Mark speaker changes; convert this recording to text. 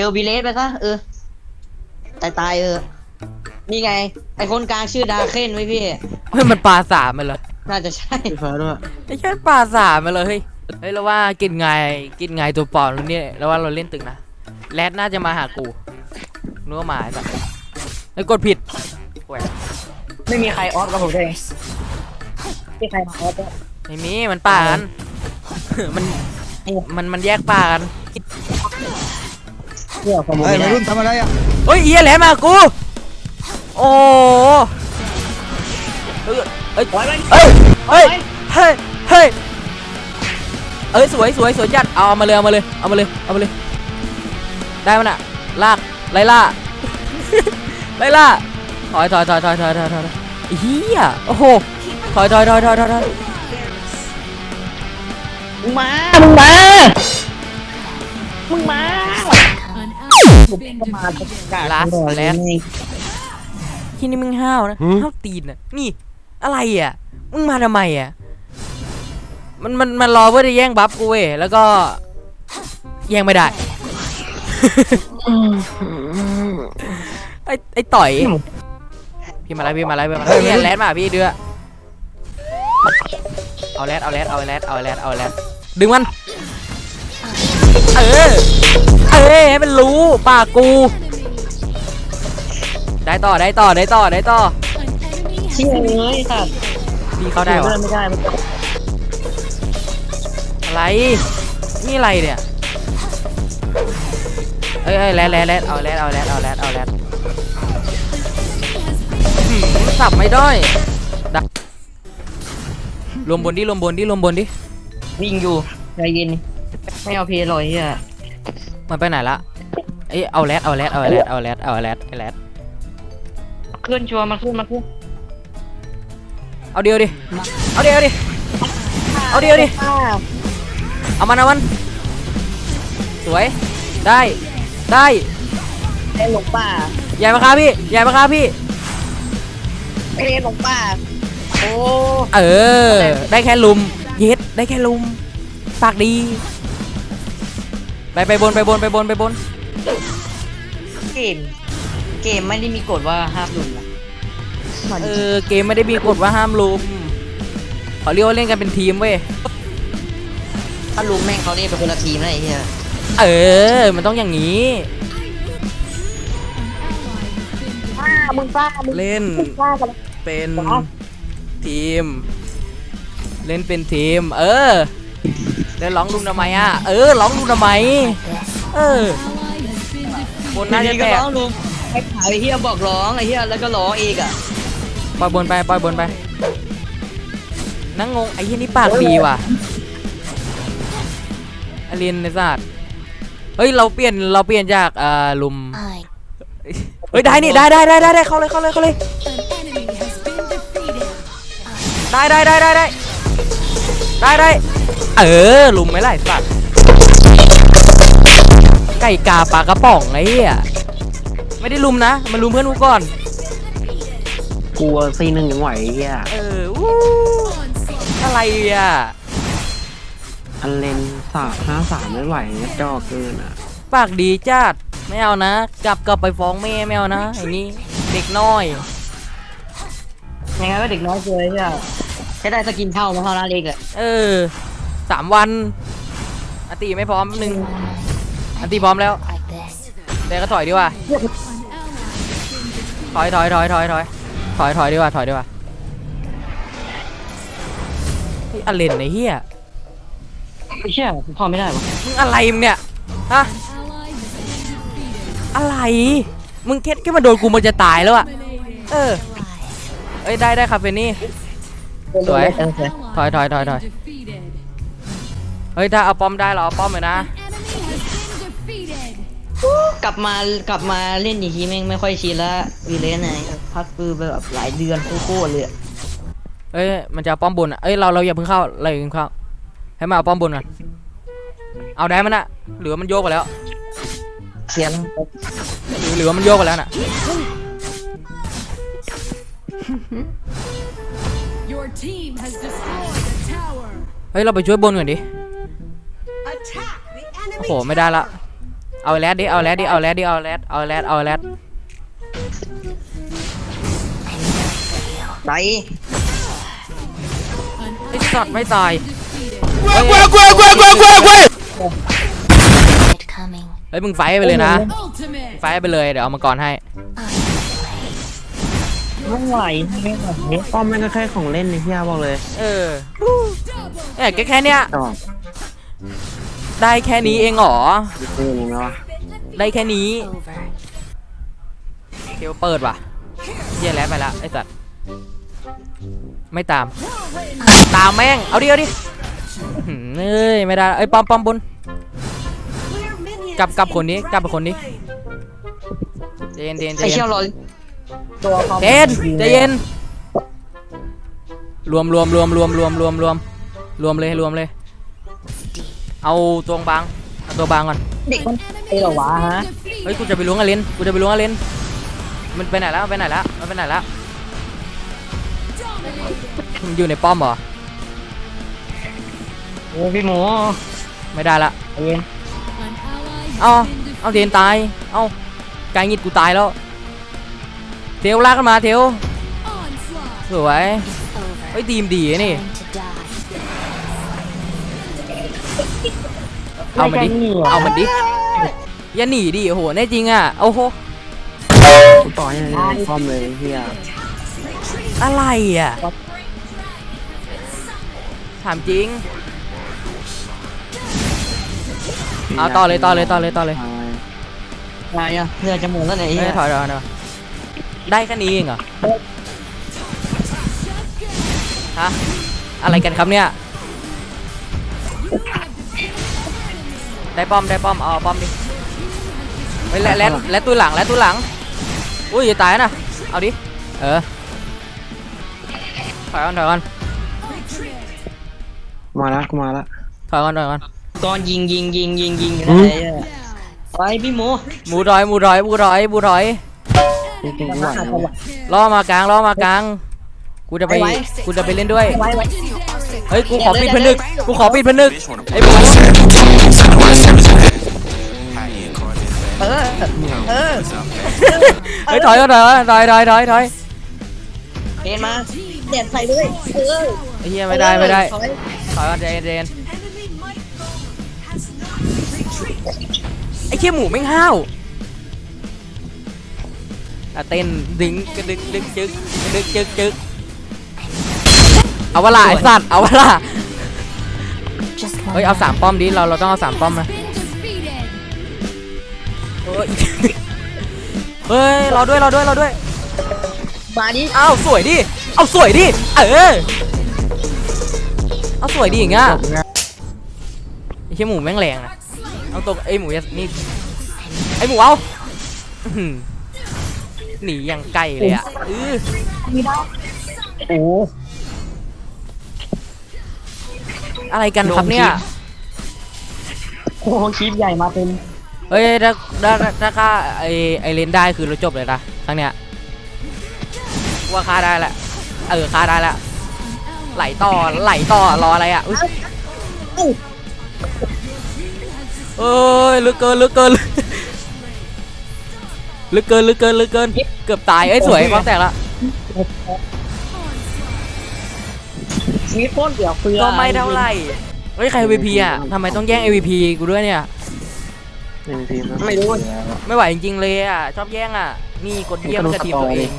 Speaker 1: จอวีเลสไปซะเออ ตายตายๆเออ นี่ไง ไอคนกลางชื่อดาเคนไว้พี่
Speaker 2: เฮ้ยมันปลาสามไปเลย
Speaker 1: น่าจะใช่
Speaker 3: สีฟ้าด้วย
Speaker 2: ไอ้แค่ปลาสามไปเลยเฮ้ยเฮ้ยเราว่ากินไงกินไงตัวปลอมเนี่ยเราว่าเราเล่นตึกนะแรดน่าจะมาหากูนึกว่าหมาไอ้สัสไอ้ยกดผิดแหวะ
Speaker 1: ไม่มีใครออฟกับผมเลยไม่มีใครมาออฟด้วย
Speaker 2: ไม่มีมันป่ากัน มันมันมันแยกป่ากัน
Speaker 1: เพื่อผม
Speaker 3: เฮ้ย
Speaker 1: ไม่
Speaker 3: วั
Speaker 1: ได้
Speaker 3: ยรุ่นทำอะไรอะ
Speaker 2: เฮ้ยเอียแหลมมากู โอ้เฮ้ยเฮ้ย
Speaker 1: ปล่อยมัน
Speaker 2: เฮ้ย เฮ้ย เฮ้ย เฮ้ย เอ้ยสวยสวยสวยจัดเอามาเลยเอามาเลยเอามาเลยเอามาเลย ได้มันอะลากไล่ล่า ไล่ล่าถอยถอยถอยถอยถอยถอยถอยเฮียโอ้โหถอยถอยถอยถอยถอยถอย
Speaker 1: มึงมา มึงมา มึงมา
Speaker 4: An ally has been
Speaker 1: มา
Speaker 4: defeated.
Speaker 2: ลาสแลนที่นี่มึงห้าวนะห้าวตีนอะนี่อะไรอะมึงมาทำไมอะมันมันมันรอเพื่อจะแย่งบัฟกูเว้ยแล้วก็แย่งไม่ได้ไอ้ไอ้ต่อยพี่มาแล้วพี่มาแล้วพี่มาแล้วเนี่ยแรดมาพี่เดือเอาแรดเอาแรดเอาแรดเอาแรดเอาแรดดึงมันเออเออ ให้มันรู้ปากกู ได้ต่อได้ต่อได้ต่อได้ต่อ
Speaker 4: An enemy has
Speaker 1: เชี่ย
Speaker 4: been
Speaker 1: เลยสัตว์
Speaker 2: พี่เขาได้วะ
Speaker 1: ไม่ได้ไม่ได้
Speaker 2: อะไรนี่อะไรเนี่ยเอ้ยเอ้ยแรดแรดแรดเอาแรดเอาแรดเอาแรดเอาแรดหืมสับไม่ได้ดักรวมบนดิรวมบนดิรวมบนดิ
Speaker 1: วิ่งอยู่ใจเย็นไม่เอาเพลย์ลอยเฮีย
Speaker 2: มันไปไหนละเอ้ยเอาแรดเอาแรดเอาแรดเอาแรดเอาแรดไอแรด
Speaker 1: ขึ้นชัวร์มันขึ้นมันขึ้น
Speaker 2: เอาเดียวดิเอาเดียวดิเอาเดียวดิเอามันเอามันสวยได้ได้
Speaker 1: ไอ้หลงป่า
Speaker 2: ใหญ่มาครับพี่ใหญ่มาครับพี่
Speaker 1: ไอ้หลงป่าโอ้
Speaker 2: เออ ได้แค่ลุมเย็ดได้แค่ลุมปากดี ไปไปบนไปบนไปบนไปบน
Speaker 1: เกม เกมไม่ได้มีกฎว่าห้ามหลุดนะมัน
Speaker 2: เออเกมไม่ได้มีกฎว่าห้ามลุมเขาเรียกว่าเล่นกันเป็นทีมเว้ย
Speaker 1: ถ้าลุมแม่งเขาเรียกเป็นคนละทีมนะไอ้เหี้ย
Speaker 2: เออ มันต้องอย่างนี้
Speaker 4: An ally has been defeated.
Speaker 1: ป้ามึงป้ามึง
Speaker 2: เล่น
Speaker 1: ป้ากัน
Speaker 2: เป็น ทีม เล่นเป็นทีม เออ แล้วร้องลุงทำไมอะ เออร้องลุงทำไม เออ
Speaker 4: Ally has been defeated.
Speaker 2: บนน่าจะ
Speaker 1: ที
Speaker 2: แต
Speaker 1: ก็
Speaker 2: ก
Speaker 1: ร้องลุมไอ้ขายไอ้เหี้ยบอกร้องไอ้เหี้ยแล้วก็ร้องเองอะ
Speaker 2: ปล่อยบนไปปล่อยบนไป นั่งงงไอ้ยี่นี่ปากดีว่ะอลินในศาสตร์เฮ้ยเราเปลี่ยนเราเปลี่ยนจากเอ่อลุมเฮ้ยได้นี่ได้ได้ได้ได้ได้เข้าเลยเข้าเลยเข้าเลย
Speaker 4: An enemy has been defeated.
Speaker 2: ได้ได้ได้ได้ได้ ได้ได้เออลุมไหมล่ะไอ้สัตว์ไก่กาปลากระป๋องไอ้เหี้ยไม่ได้ลุมนะมันลุมเพื่อนกูก่อน
Speaker 3: กลัวซีหนึ่งยังไหวไอ้เฮีย
Speaker 2: เอออู้
Speaker 4: Onslaught.
Speaker 2: อะไรอะ
Speaker 3: อันเลนสามห้าสามไม่ไหวเนี่ยจอเกินอะ
Speaker 2: ปากดีจัดไม่เอานะ กลับกลับไปฟ้องแม่ไม่เอานะอย่างนี้เด็กน้อย
Speaker 1: ยังไงก็เด็กน้อยเกินไอ้เหี้ย แค่ได้สกินเท่ามาเท่านั้นเองอะ
Speaker 2: เออสามวันอัตีไม่พร้อมหนึ่งอัตีพร้อมแล้วแต่ก็ถอยดีกว่าถอยถอยถอยถอยถอยถอยถอยดีกว่าถอยดีกว่าเฮ้อเลนไอ้เหี้ย
Speaker 1: ไอ้เหี้ยผมพอไม่ได้วะ
Speaker 2: มึงอะไรมึงเนี่ยฮะอะไร มึงแค่แค่มาโดนกูมันจะตายแล้วอะเออเอ้ยได้ได้ครับเฟนนี่ สวย
Speaker 1: เออสวย
Speaker 2: ถอยถอยถอยถอย
Speaker 4: Defeated.
Speaker 2: เฮ้ย ถ้าเอาป้อมได้เราเอาป้อมเลยนะ
Speaker 4: Enemy has been defeated.
Speaker 1: กลับมากลับมาเล่นอีกทีแม่งไม่ค่อยชินละวีเลนไงพักคือแบบหลายเดือนโคตรเลยอะ
Speaker 2: เอ้ย มันจะเอาป้อมบนอะเอ้ย เราเราอย่าเพิ่งเข้าเราอย่าเพิ่งเข้า ให้มาเอาป้อมบนก่อน เอาได้มันอะหรือว่ามันโยกไปแล้ว
Speaker 1: เสียง
Speaker 2: หรือหรือว่ามันโยกไปแล้วน่ะ
Speaker 4: Your team has destroyed a tower.
Speaker 2: เฮ้ย เราไปช่วยบนก่อนดิ
Speaker 5: Attack the
Speaker 2: โอ้
Speaker 5: enemy
Speaker 2: โห ไม่ได้ละ เอาแรดดิ เอาแรดดิ เอาแรดดิ เอาแรดเอาแรดเอาแรด
Speaker 1: ไป
Speaker 4: An
Speaker 2: ไอ้สัตว์ไม่ตาย
Speaker 4: defeated.
Speaker 2: เฮ้ยเฮ้ย
Speaker 5: It coming.
Speaker 2: เฮ้ย มึงไฟท์ไปเลยนะ
Speaker 4: Ultimate.
Speaker 2: ไฟท์ไปเลย เดี๋ยวเอามาก่อนให้
Speaker 1: ไม่ไหวไม่ไหว
Speaker 3: ป้อมแม่งก็แค่ของเล่นนี่พี่อาบอกเลย
Speaker 2: เออ
Speaker 4: Double
Speaker 2: เนี่ยแค่แค่เนี้ย
Speaker 3: จอก
Speaker 2: ได้แค่นี้เองเหรอ
Speaker 3: เล่นยังไงวะ
Speaker 2: ได้แค่นี้
Speaker 5: Over.
Speaker 2: เคียวเปิดว่ะเหี้ยแล้วไปละไอ้สัตว์ไม่ตาม ตามแม่ง เอาดิเอาดิอื้อหือเอ้ยไม่ได้เอ้ยปอมปอมบนกลับกลับคนนี้กลับไปคนนี้ใจเย็นใจเย็นใจ
Speaker 1: ไอ
Speaker 2: เย็
Speaker 1: เชี่ย
Speaker 2: น
Speaker 1: รอ ตัวความ
Speaker 2: ใจเย็นใจเย็น รวมรวมรวมรวมรวมรวมรวมรวมเลยรวมเลย เอาตัวบางเอาตัวบางก่อน
Speaker 1: เด็กมันไอเหรอวะฮะ
Speaker 2: เฮ้ยกูจะไปล้วงอเลนกูจะไปล้วงอเลนมันไปไหนแล้วมันไปไหนแล้วมันไปไหนแล้วมันอยู่ในป้อมเหรอ
Speaker 1: โอ้พี่หมู
Speaker 2: ไม่ได้ละ
Speaker 1: ใจเย็น
Speaker 4: An ally
Speaker 2: เอา
Speaker 4: has been
Speaker 2: เอาเทนตายเอากายงิดกูตายแล้ว เทวลากกันมาเทว
Speaker 4: onslaught.
Speaker 2: สวย
Speaker 5: Over.
Speaker 2: เฮ้ยทีมดีอะนี่
Speaker 5: Time to die.
Speaker 2: เอามันดิเอามันดิอย่าหนีดิโอ้โหแน่จริงอะโอ้โห
Speaker 3: กูต่อยังไงป้อมเลยพี่อา
Speaker 2: อะไรอะถามจริงเอาต่อเลยต่อเลยต่อเลยต่อเลย
Speaker 1: อะไรอะเรือจะหมดแล้วไหนยไอ้
Speaker 2: เฮ้
Speaker 1: เหี้
Speaker 2: ย
Speaker 1: ย
Speaker 2: ถอยถอยถอย ได้แค่นี้เองเหรอฮะอะไรกันครับเนี่ย ได้ป้อมได้ป้อมเอาป้อมดิเฮ้ยและและและตัวหลังและตัวหลังอุ้ยอย่าตายนะเอาดิเออถอยก่อนถอยก่อน
Speaker 3: มาละกูมาละ
Speaker 2: ถอยก่อนถอยก่อน
Speaker 1: ก่อนยิงยิงยิงยิงยิงอยู่
Speaker 3: อื
Speaker 1: นั่น
Speaker 3: ม
Speaker 1: ไอ้เหี้ยไปพี่หมู
Speaker 2: หมูร้อยหมูร้อยหมูร้อยหมูร้อย
Speaker 3: จริงๆกูไหวนะเว้ย
Speaker 2: ล่อมากลางล่อมากลาง กูจะไปกูจะไปเล่นด้วย
Speaker 1: ไว้ไว้
Speaker 2: เฮ้ยกูขอปิดผนึกกูขอปิดผนึกไอ้หมู
Speaker 1: เออ เออ
Speaker 2: เฮ้ยถอยก่อนถอยก่อนถอยถอยถอยถอย
Speaker 1: เดินมาเด็ดใส่เลยเออ
Speaker 2: ไอ้เหี้ยไม่ได้ไม่ได้
Speaker 1: ถอย
Speaker 2: ถอยก่อนใจเย็นใจเย็นไอ้เขี้ยหมูแม่งห้าว อะเต้นดึงกระดึกดึกจึกกระดึกจึกจึกเอาเวลาไอ้สัตว์เอาเวลา
Speaker 5: Just
Speaker 2: เฮ้ย
Speaker 5: one
Speaker 2: เอาสามป้อมดิเราเราต้องเอาสามป้อมนะ
Speaker 4: Been defeated.
Speaker 2: เฮ้ยเฮ้ยรอด้วยรอด้วยรอด้วย
Speaker 1: มาดิ
Speaker 2: เอาสวยดิเอาสวยดิเออเอาสวยดิอย่างเงี้ยไอ้เชี่ยหมูแม่งแรงนะเอาตรงไอ้หมูอย่านี่ไอ้หมูเอาอื้อ หือหนีอย่างไกลเลยอะเออ
Speaker 1: โอ้
Speaker 2: อะไรกันครับเนี่ย
Speaker 1: โหคลิปใหญ่มาเป็น
Speaker 2: เฮ้ยถ้าถ้าถ้าฆ่าไอไอเลนได้คือเราจบเลยนะครั้งเนี้ยว่าฆ่าได้แหละเออฆ่าได้แล้วไหลต่อไหลต่อรออะไรอะอุ๊ยเอ้ยลึกเกินลึกเกิน ลึกเกินลึกเกินลึกเกิน เกือบตายเอ้ยสวยความแตกละ
Speaker 1: ชีวิตโคตรเดือดเฟือ
Speaker 2: ก็ไม่เท่าไหร่เฮ้ยใคร MVP อะทำไมต้องแย่ง MVP กูด้วยเนี่ย
Speaker 3: หนึ่งทีมนะ
Speaker 1: ไม่รู้
Speaker 2: ไม่ไหวจริงๆเลยอะ ชอบแย่งอะ นี่กดเยี่ยมกับทีมตัวเอง